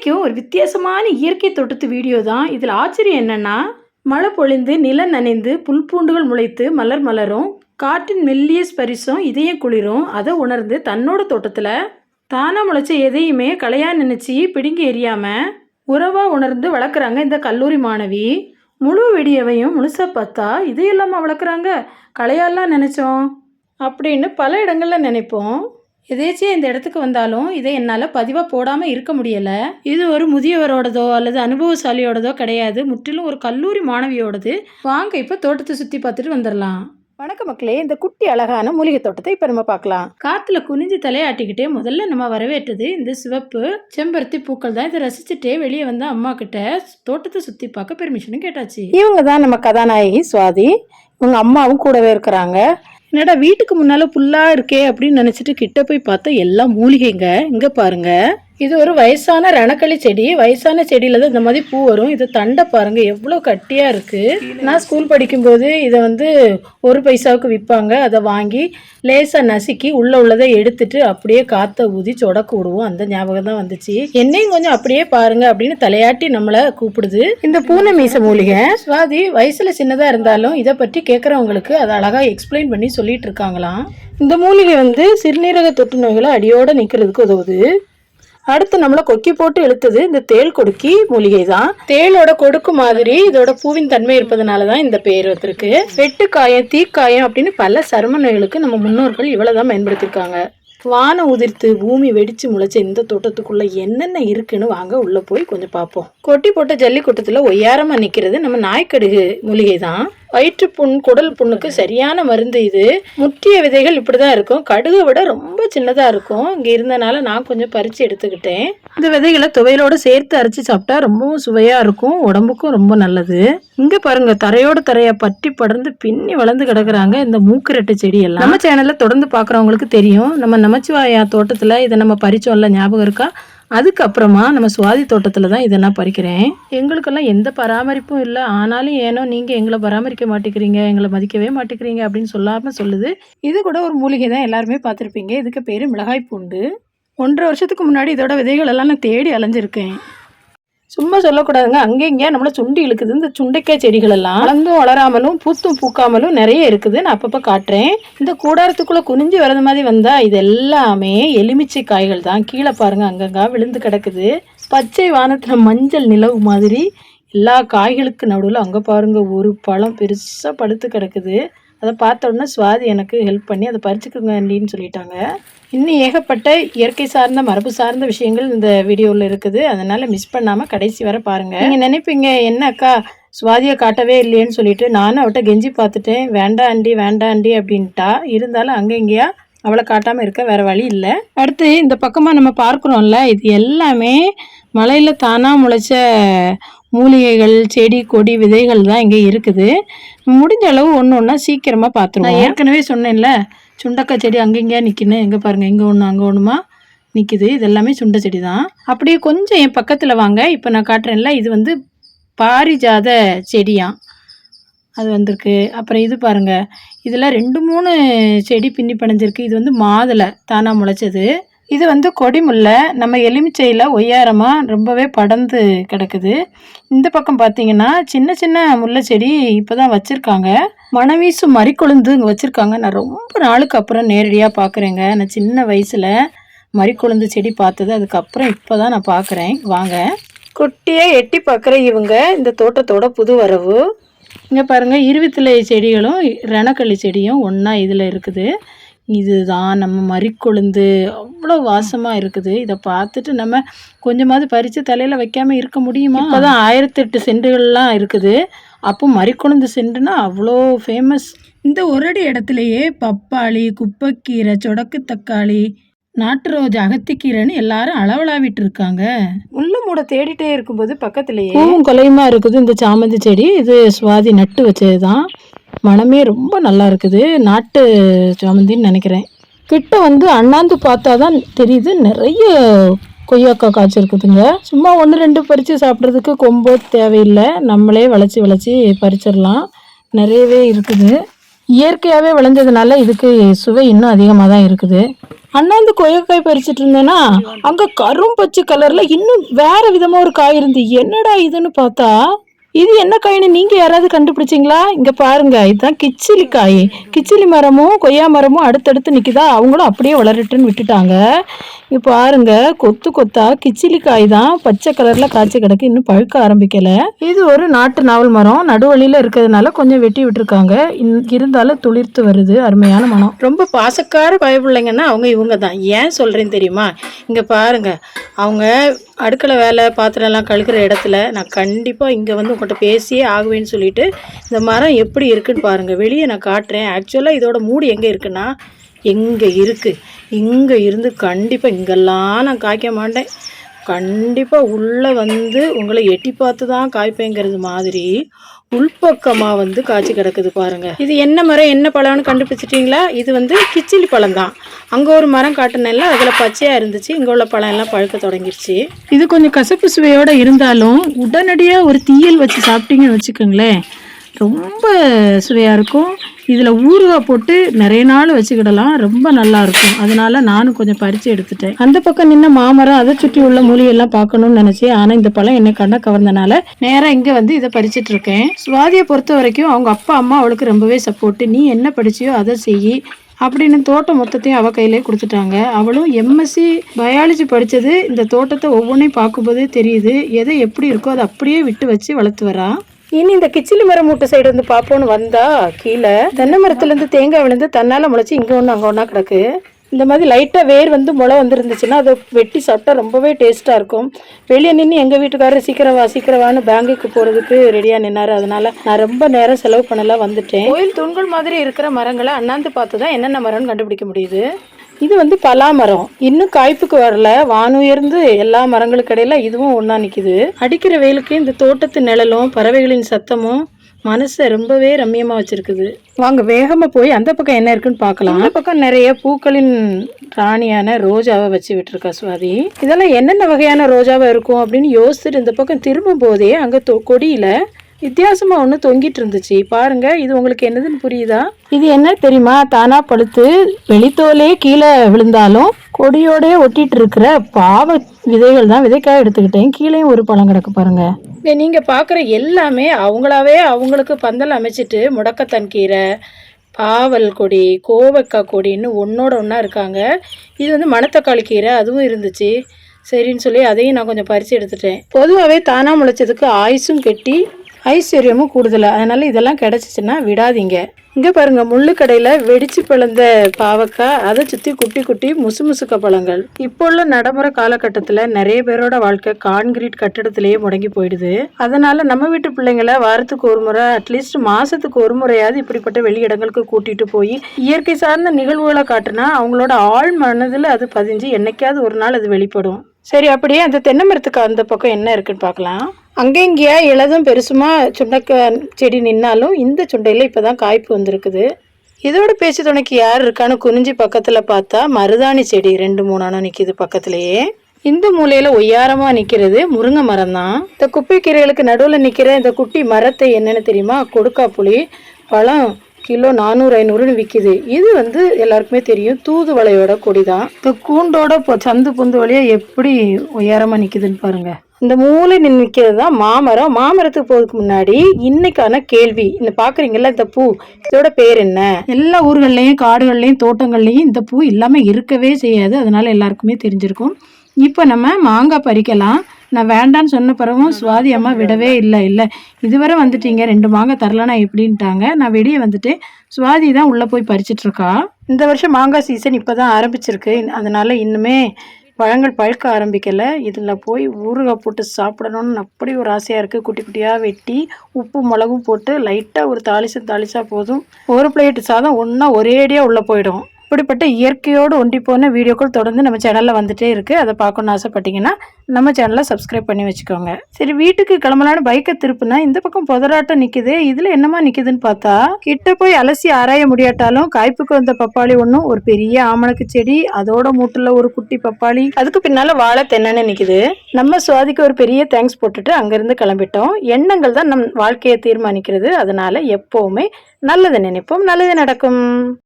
இன்றைக்கும் ஒரு வித்தியாசமான இயற்கை தோட்டத்து வீடியோ தான். இதில் ஆச்சரியம் என்னென்னா மழை பொழிந்து நிலம் நனைந்து புல் பூண்டுகள் முளைத்து மலர் மலரும் காற்றின் மெல்லிய ஸ்பரிசம் இதயம் குளிரும் அதை உணர்ந்து தன்னோட தோட்டத்தில் தானாக முளைச்ச எதையுமே களையாக நினச்சி பிடுங்கி எறியாமல் உறவாக உணர்ந்து வளர்க்குறாங்க இந்த கல்லூரி மாணவி. முழு வெடியவையும் முழுசாக பார்த்தா இதையெல்லாமா வளர்க்குறாங்க களையாலாம் நினச்சோம் அப்படின்னு பல இடங்களில் நினைப்போம். எதேச்சியாக இந்த இடத்துக்கு வந்தாலும் இதை என்னால் பதிவாக போடாமல் இருக்க முடியலை. இது ஒரு முதியவரோடதோ அல்லது அனுபவசாலியோடதோ கிடையாது. முற்றிலும் ஒரு கல்லூரி மாணவியோடது. வாங்க இப்போ தோட்டத்தை சுற்றி பார்த்துட்டு வந்துடலாம் வணக்க மக்களே இந்த குட்டி அழகான மூலிகை தோட்டத்தை இப்போ நம்ம பார்க்கலாம். காற்றுல குனிஞ்சு தலையாட்டிக்கிட்டே முதல்ல நம்ம வரவேற்றது இந்த சிவப்பு செம்பருத்தி பூக்கள் தான். இதை ரசிச்சுட்டே வெளியே வந்த அம்மா கிட்ட தோட்டத்தை சுற்றி பார்க்க பெர்மிஷனும் கேட்டாச்சு. இவங்க தான் நம்ம கதாநாயகி சுவாதி. இவங்க அம்மாவும் கூடவே இருக்கிறாங்க. என்னடா வீட்டுக்கு முன்னால புல்லா இருக்கே அப்படின்னு நினச்சிட்டு கிட்ட போய் பார்த்தா எல்லாம் மூலிகைங்க இங்க பாருங்க. இது ஒரு வயசான ரணக்களி செடி. வயசான செடியில தான் இந்த மாதிரி பூ வரும். இது தண்டை பாருங்க. எவ்வளோ கட்டியா இருக்கு. நான் ஸ்கூல் படிக்கும்போது இதை வந்து ஒரு பைசாவுக்கு விற்பாங்க. அதை வாங்கி லேசாக நசுக்கி உள்ள உள்ளதை எடுத்துட்டு அப்படியே காற்றை ஊதி சொடக்கு விடுவோம். அந்த ஞாபகம் தான் வந்துச்சு. என்னையும் கொஞ்சம் அப்படியே பாருங்க அப்படின்னு தலையாட்டி நம்மளை கூப்பிடுது. இந்த பூனை மீச மூலிகை. சுவாதி வயசுல சின்னதாக இருந்தாலும் இதை பற்றி கேட்குறவங்களுக்கு அதை அழகாக எக்ஸ்பிளைன் பண்ணி சொல்லிட்டு இருக்காங்களாம். இந்த மூலிகை வந்து சிறுநீரக தொற்று நோய்களை அடியோட நிற்கிறதுக்கு உதவுது. அடுத்து நம்மள கொக்கி போட்டு இழுத்தது இந்த தேள் கொடுக்கி மூலிகை தான் தேளோட கொடுக்கு மாதிரி இதோட பூவின் தன்மை இருப்பதனால தான் இந்த பேர் வந்திருக்கு. வெட்டுக்காயம் தீக்காயம் அப்படின்னு பல சரும நோய்களுக்கு நம்ம முன்னோர்கள் இவ்வளவுதான் பயன்படுத்தியிருக்காங்க. வானம் உதிர்த்து பூமி வெடிச்சு முளைச்ச இந்த தோட்டத்துக்குள்ள என்னென்ன இருக்குன்னு வாங்க உள்ள போய் கொஞ்சம் பார்ப்போம் கொட்டி போட்ட ஜல்லிக்கூட்டத்துல ஒய்யாரமா நிக்கிறது நம்ம நாய்க்கடுகு மூலிகை தான் வயிற்று புண் குடல் புண்ணுக்கு சரியான மருந்து இது. முற்றிய விதைகள் இப்படிதான் இருக்கும். கடுகை விட ரொம்ப சின்னதா இருக்கும். இங்க இருந்தனால நான் கொஞ்சம் பறிச்சு எடுத்துக்கிட்டேன். இந்த விதைகளை துவையலோட சேர்த்து அரைச்சு சாப்பிட்டா ரொம்பவும் சுவையா இருக்கும். உடம்புக்கும் ரொம்ப நல்லது. இங்க பாருங்க தரையோட தரையை பற்றி படர்ந்து பின்னி வளர்ந்து கிடக்குறாங்க இந்த மூக்குரெட்டை செடி எல்லாம் நம்ம சேனல்ல தொடர்ந்து பாக்குறவங்களுக்கு தெரியும். நம்ம நமச்சிவாயா தோட்டத்தில் இதை நம்ம பறிச்சோம்ல ஞாபகம் இருக்கா? அதுக்கப்புறமா நம்ம சுவாதி தோட்டத்தில் தான் இதை நான் பறிக்கிறேன். எங்களுக்கெல்லாம் எந்த பராமரிப்பும் இல்லை. ஆனாலும் ஏனோ நீங்கள் எங்களை பராமரிக்க மாட்டேங்கிறீங்க எங்களை மதிக்கவே மாட்டேங்கிறீங்க அப்படின்னு சொல்லாமல் சொல்லுது. இது கூட ஒரு மூலிகை தான் எல்லாருமே பார்த்துருப்பீங்க. இதுக்கு பேர் மிளகாய் பூண்டு ஒன்றரை வருஷத்துக்கு முன்னாடி இதோட விதைகள் எல்லாம் நான் தேடி அலைஞ்சிருக்கேன். சும்மா சொல்லக்கூடாதுங்க. அங்கே இங்கே நம்மள சுண்டி இழுக்குது. இந்த சுண்டைக்காய் செடிகள் எல்லாம் வளர்ந்தும் வளராமலும் பூத்தும் பூக்காமலும் நிறைய இருக்குது. நான் அப்பப்போ காட்டுறேன். இந்த கூடாரத்துக்குள்ள குனிஞ்சு வர்றது மாதிரி வந்தா இது எல்லாமே எலுமிச்சை காய்கள் தான். கீழே பாருங்க அங்கங்கா விழுந்து கிடக்குது. பச்சை வானத்துல மஞ்சள் நிலவு மாதிரி எல்லா காய்களுக்கு நடுவில் அங்கே பாருங்க ஒரு பழம் பெருசாக படுத்து கிடக்குது. அதை பார்த்த உடனே சுவாதி எனக்கு ஹெல்ப் பண்ணி அதை பறிச்சுக்கோங்கன்னு சொல்லிட்டாங்க. இன்னும் ஏகப்பட்ட இயற்கை சார்ந்த மரபு சார்ந்த விஷயங்கள் இந்த வீடியோவில் இருக்குது. அதனால் மிஸ் பண்ணாமல் கடைசி வரை பாருங்கள் நீங்கள் நினைப்பீங்க என்ன அக்கா சுவாதியை காட்டவே இல்லையேன்னு சொல்லிட்டு நானும் அவட்ட கெஞ்சி பார்த்துட்டேன். வேண்டாம் ஆண்டி வேண்டாம் ஆண்டி அப்படின்ட்டா. இருந்தாலும் அங்கே இங்கேயா அவளை காட்டாமல் இருக்க வேறு வழி இல்லை. அடுத்து இந்த பக்கமாக நம்ம பார்க்குறோம்ல இது எல்லாமே மலையில் தானாக முளைச்ச மூலிகைகள் செடி கொடி விதைகள் தான் இங்கே இருக்குது. முடிஞ்ச அளவு ஒன்று ஒன்றா சீக்கிரமாக பார்த்துருவோம் ஏற்கனவே சொன்னேன்ல சுண்டக்காய் செடி அங்கங்கேயா நிற்கின்னு எங்கே பாருங்கள் இங்கே ஒன்று அங்கே ஒன்றுமா நிற்கிது இது எல்லாமே சுண்டை செடி தான் அப்படியே கொஞ்சம் என் பக்கத்தில் வாங்க. இப்போ நான் காட்டுறேன்ல இது வந்து பாரிஜாத செடியாம் அது வந்திருக்கு. அப்புறம் இது பாருங்க. இதில் ரெண்டு மூணு செடி பின்னி பிணைஞ்சிருக்கு. இது வந்து மாதுளை தானாக முளைச்சது. இது வந்து கொடிமுல்லை. நம்ம எலுமிச்சையில் ஒய்யாரமாக ரொம்பவே படர்ந்து கிடக்குது. இந்த பக்கம் பார்த்தீங்கன்னா சின்ன சின்ன முல்லை செடி இப்போ தான் வச்சுருக்காங்க. மணவீசு மறிக்கொழுந்து இங்கே வச்சுருக்காங்க. நான் ரொம்ப நாளுக்கு அப்புறம் நேரடியாக பார்க்குறேங்க நான் சின்ன வயசில் மறிக்கொழுந்து செடி பார்த்தது. அதுக்கப்புறம் இப்போ தான் நான் பார்க்குறேன் வாங்க. குட்டியாக எட்டி பார்க்குற இவங்க இந்த தோட்டத்தோட புது வரவு. இங்கே பாருங்கள் இருவித்திலை செடிகளும் ரணக்கள்ளி செடியும் ஒன்றா இதில் இருக்குது. இதுதான் நம்ம மறிக்கொழுந்து. அவ்வளோ வாசமாக இருக்குது. இதை பார்த்துட்டு நம்ம கொஞ்சமாவது பறித்து தலையில் வைக்காமல் இருக்க முடியுமா? இப்போ தான் ஆயிரத்தெட்டு சென்டுகள்லாம் இருக்குது. அப்போ மறிக்கொழுந்து சென்டுனா அவ்வளோ ஃபேமஸ் இந்த ஒரு அடி இடத்துலையே பப்பாளி குப்பைக்கீரை சொடக்கு தக்காளி நாட்டு ரோஜா அகத்திக்கீரைன்னு எல்லாரும் அளவலாவிட்டு இருக்காங்க. முள்ள மூட தேடிட்டே இருக்கும்போது பக்கத்துலயே பூவும் கொலையுமா இருக்குது. இந்த சாமந்தி செடி இது சுவாதி நட்டு வச்சது தான் மனமே ரொம்ப நல்லா இருக்குது. நாட்டு சாமந்தின்னு நினைக்கிறேன். கிட்ட வந்து அண்ணாந்து பார்த்தா தான் தெரியுது நிறைய கொய்யாக்காய் காய்ச்சிருக்குதுங்க சும்மா ஒன்று ரெண்டு பறித்து சாப்பிட்றதுக்கு கொம்போ தேவையில்லை. நம்மளே வளைச்சி வளைச்சி பறிச்சிடலாம். நிறையவே இருக்குது. இயற்கையாகவே விளைஞ்சதுனால இதுக்கு சுவை இன்னும் அதிகமாக தான் இருக்குது. அண்ணாந்து கொய்யாக்காய் பறிச்சிட்டு இருந்தேன்னா அங்கே கரும் பச்சை கலரில் இன்னும் வேறு விதமாக ஒரு காய் இருந்து என்னடா இதுன்னு பார்த்தா இது என்ன காய்னு நீங்க யாராவது கண்டுபிடிச்சீங்களா? இங்க பாருங்க இதுதான் கிச்சிலி காய். கிச்சிலி மரமும் கொய்யா மரமும் அடுத்தடுத்து நிக்குதா? அவங்களும் அப்படியே வளரட்டுன்னு விட்டுட்டாங்க. இங்க பாருங்க கொத்து கொத்தா கிச்சிலி காய் தான் பச்சை கலர்ல காய்ச்சி கிடக்கு. இன்னும் பழுக்க ஆரம்பிக்கல. இது ஒரு நாட்டு நாவல் மரம். நடுவழியில இருக்கிறதுனால கொஞ்சம் வெட்டி விட்டுருக்காங்க. இன்- இருந்தாலும் துளிர்த்து வருது. அருமையான மனம். ரொம்ப பாசக்கார பயப்பிள்ளைங்கன்னா அவங்க இவங்க தான். ஏன் சொல்கிறேன்னு தெரியுமா? இங்க பாருங்க அவங்க அடுக்களை வேலை பாத்திரம் எல்லாம் கழுக்கிற இடத்துல நான் கண்டிப்பாக இங்கே வந்து உங்கள்கிட்ட பேசியே ஆகுவேன்னு சொல்லிட்டு இந்த மரம் எப்படி இருக்குன்னு பாருங்கள் வெளியே நான் காட்டுறேன். ஆக்சுவலாக இதோட மூடு எங்கே இருக்குன்னா எங்கே இருக்குது இங்கே இருந்து கண்டிப்பாக இங்கெல்லாம் நான் காய்க்க மாட்டேன். கண்டிப்பாக உள்ளே வந்து உங்களை எட்டி பார்த்து தான் காய்ப்பேங்கிறது மாதிரி. உள்பக்கமாக வந்து காய்ச்சி கிடக்குது பாருங்கள் இது என்ன மரம் என்ன பழம்னு கண்டுபிடிச்சிட்டிங்களா? இது வந்து கிச்சிலி பழம் தான். அங்கே ஒரு மரம் காட்டினேன்ல அதில் பச்சையாக இருந்துச்சு. இங்கே உள்ள பழம் எல்லாம் பழுக்க தொடங்கிருச்சு. இது கொஞ்சம் கசப்பு சுவையோடு இருந்தாலும் உடனடியாக ஒரு தீயல் வச்சு சாப்பிட்டீங்கன்னு வச்சுக்கோங்களேன். ரொம்ப சுவையாக இருக்கும். இதில் ஊறுகாய் போட்டு நிறைய நாள் வச்சுக்கிடலாம். ரொம்ப நல்லா இருக்கும். அதனால நானும் கொஞ்சம் பறித்து எடுத்துட்டேன். அந்த பக்கம் நின்ன மாமரம் அதை சுற்றி உள்ள மூலிகையெல்லாம் பார்க்கணும்னு நினச்சேன். ஆனால் இந்த பழம் என்னை கண்ணை கவர்ந்தனால நேராக இங்கே வந்து இதை பறிச்சிட்டு இருக்கேன். சுவாதியை பொறுத்த வரைக்கும் அவங்க அப்பா அம்மா அவளுக்கு ரொம்பவே சப்போர்ட்டு நீ என்ன படிச்சியோ அதை செய் அப்படின்னு தோட்டம் மொத்தத்தையும் அவள் கையிலே கொடுத்துட்டாங்க. அவளும் எம்எஸ்சி பயாலஜி படித்தது இந்த தோட்டத்தை ஒவ்வொன்றையும் பார்க்கும்போதே தெரியுது. எதை எப்படி இருக்கோ அதை அப்படியே விட்டு வச்சு வளர்த்து வரா. இனி இந்த கிச்சிலி மரம் மூட்டை சைடு வந்து பார்ப்போன்னு வந்தா கீழே தென்னை மரத்துலேருந்து தேங்காய் விழுந்து தன்னால் முளைச்சி இங்கே ஒன்று அங்கே ஒன்றா கிடக்கு. இந்த மாதிரி லைட்டாக வேர் வந்து முளை வந்துருந்துச்சுன்னா அதை வெட்டி சாப்பிட்டா ரொம்பவே டேஸ்ட்டாக இருக்கும். வெளியே நின்று எங்கள் வீட்டுக்காரர் சீக்கிரம் வா சீக்கிரம் வான்னு பேங்குக்கு போகிறதுக்கு ரெடியாக நின்னாரு. அதனால நான் ரொம்ப நேரம் செலவு பண்ணலாம் வந்துட்டேன். கோயில் தூண்கள் மாதிரி இருக்கிற மரங்களை அண்ணாந்து பார்த்து தான் என்னென்ன மரம்னு கண்டுபிடிக்க முடியுது? இது வந்து பலா மரம் இன்னும் காய்ப்புக்கு வரல. வானுயர்ந்து எல்லா மரங்களுக்கு இடையில இதுவும் ஒன்றா நிற்கிது அடிக்கிற வெயிலுக்கு இந்த தோட்டத்து நிழலும் பறவைகளின் சத்தமும் மனசை ரொம்பவே ரம்மியமாக வச்சிருக்குது. வாங்க வேகமா போய் அந்த பக்கம் என்ன இருக்குன்னு பார்க்கலாம். அந்த பக்கம் நிறைய பூக்களின் ராணியான ரோஜாவை வச்சு விட்டுருக்கா சுவாதி. இதெல்லாம் என்னென்ன வகையான ரோஜாவா இருக்கும் அப்படின்னு யோசிச்சுட்டு இந்த பக்கம் திரும்பும் போதே அங்க தொ- கொடியில வித்தியாசமா ஒன்று தொங்கிட்டு இருந்துச்சு. பாருங்க இது உங்களுக்கு என்னதுன்னு புரியுதா? இது என்ன தெரியுமா? தானா பழுத்து வெளித்தோலே கீழே விழுந்தாலும் கொடியோடே ஒட்டிட்டு இருக்கிற பாவ விதைகள் தான் விதைக்காய் எடுத்துக்கிட்டேன். கீழேயும் ஒரு பழம் கிடக்கு பாருங்க. இங்க நீங்க பார்க்குற எல்லாமே அவங்களாவே அவங்களுக்கு பந்தல் அமைச்சிட்டு முடக்கத்தான் கீரை பாவல் கொடி கோவக்காய் கொடின்னு ஒன்றோட ஒன்றா இருக்காங்க. இது வந்து மணத்தக்காளி கீரை அதுவும் இருந்துச்சு. சரின்னு சொல்லி அதையும் நான் கொஞ்சம் பறித்து எடுத்துட்டேன். பொதுவாகவே தானாக முளைச்சதுக்கு ஆயுசும் கெட்டி ஐஸ்வர்யமும் கூடுதலாக அதனால இதெல்லாம் கிடச்சிச்சின்னா விடாதீங்க. இங்கே பாருங்கள் முள்ளுக்கடையில் வெடிச்சு பிளந்த பாவக்காய் அதை சுற்றி குட்டி குட்டி முசு முசுக்க பழங்கள். இப்போ உள்ள நடைமுறை காலகட்டத்தில் நிறைய பேரோட வாழ்க்கை கான்கிரீட் கட்டிடத்திலேயே முடங்கி போயிடுது. அதனால நம்ம வீட்டு பிள்ளைங்களை வாரத்துக்கு ஒரு முறை அட்லீஸ்ட் மாசத்துக்கு ஒரு முறையாவது இப்படிப்பட்ட வெளியிடங்களுக்கு கூட்டிட்டு போய் இயற்கை சார்ந்த நிகழ்வுகளை காட்டுனா அவங்களோட ஆழ் மனதில் அது பதிஞ்சு என்னைக்காவது ஒரு நாள் அது வெளிப்படும். சரி அப்படியே அந்த தென்னை மரத்துக்கு அந்த பக்கம் என்ன இருக்குன்னு பார்க்கலாம். அங்கே இங்கேயா இளதும் பெருசுமா சுண்டக்க செடி நின்னாலும் இந்த சுண்டையில் இப்போ தான் காய்ப்பு வந்திருக்குது. இதோட பேச்சு துணைக்கு யார் இருக்கான்னு குனிஞ்சி பக்கத்தில் பார்த்தா மருதாணி செடி ரெண்டு மூணானும் நிற்கிது பக்கத்துலேயே. இந்த மூலையில் ஒய்யாரமாக நிற்கிறது முருங்கை மரம் தான் இந்த குப்பை கீரைகளுக்கு நடுவில் நிற்கிற இந்த குட்டி மரத்தை என்னென்னு தெரியுமா? கொடுக்கா புளி பழம் கிலோ நானூறு ஐநூறுன்னு விற்கிது இது வந்து எல்லாருக்குமே தெரியும். தூதுவளையோட கொடி தான் இந்த கூண்டோட இப்போ சந்து புந்து வழியாக எப்படி உயரமாக நிற்கிதுன்னு பாருங்கள் இந்த மூளை நிற்கிறது தான் மாமரம். மாமரத்துக்கு போகிறதுக்கு முன்னாடி இன்னைக்கான கேள்வி. இந்த பார்க்குறீங்கல்ல இந்த பூ. இதோட பேர் என்ன? எல்லா ஊர்கள்லையும் காடுகள்லையும் தோட்டங்கள்லையும் இந்த பூ இல்லாமல் இருக்கவே செய்யாது. அதனால எல்லாருக்குமே தெரிஞ்சிருக்கும். இப்போ நம்ம மாங்காய் பறிக்கலாம். நான் வேண்டான்னு சொன்ன பிறகும் சுவாதி அம்மா விடவே இல்லை இல்லை. இதுவரை வந்துட்டீங்க. ரெண்டு மாங்காய் தரலனா எப்படின்ட்டாங்க. நான் வெளியே வந்துட்டு சுவாதி தான் உள்ளே போய் பறிச்சிட்டு இருக்கா. இந்த வருஷம் மாங்காய் சீசன் இப்போ தான் ஆரம்பிச்சிருக்கு. அதனால இன்னுமே பழங்கள் பழுக்க ஆரம்பிக்கலை. இதில் போய் ஊறுகாய் போட்டு சாப்பிடணும்னு அப்படி ஒரு ஆசையாக இருக்குது குட்டி குட்டியாக வெட்டி உப்பு மிளகும் போட்டு லைட்டாக ஒரு தாளிசம் தாளிச்சா போதும். ஒரு பிளேட்டு சாதம் ஒன்றா ஒரேடியாக உள்ளே போயிடும். இப்படிப்பட்ட இயற்கையோடு ஒண்டி போன வீடியோக்கள் தொடர்ந்து நம்ம சேனலில் வந்துகிட்டே இருக்குது அதை பார்க்கணுன்னு ஆசைப்பட்டீங்கன்னா நம்ம சேனலை சப்ஸ்கிரைப் பண்ணி வச்சுக்கோங்க. சரி வீட்டுக்கு கிளம்பலான்னு பைக்கை திருப்புனா இந்த பக்கம் புதராட்டம் நிற்குது இதில் என்னமா நிற்குதுன்னு பார்த்தா கிட்ட போய் அலசி ஆராய முடியாட்டாலும் காய்ப்புக்கு வந்த பப்பாளி ஒன்றும் ஒரு பெரிய ஆமணக்கு செடி அதோட மூட்டில் ஒரு குட்டி பப்பாளி. அதுக்கு பின்னால் வாழை தென்னன்னு நிற்குது நம்ம சுவாதிக்கு ஒரு பெரிய தேங்க்ஸ் போட்டுட்டு அங்கேருந்து கிளம்பிட்டோம். எண்ணங்கள் தான் நம் வாழ்க்கையை தீர்மானிக்கிறது. அதனால எப்போவுமே நல்லது நினைப்போம் நல்லது நடக்கும்.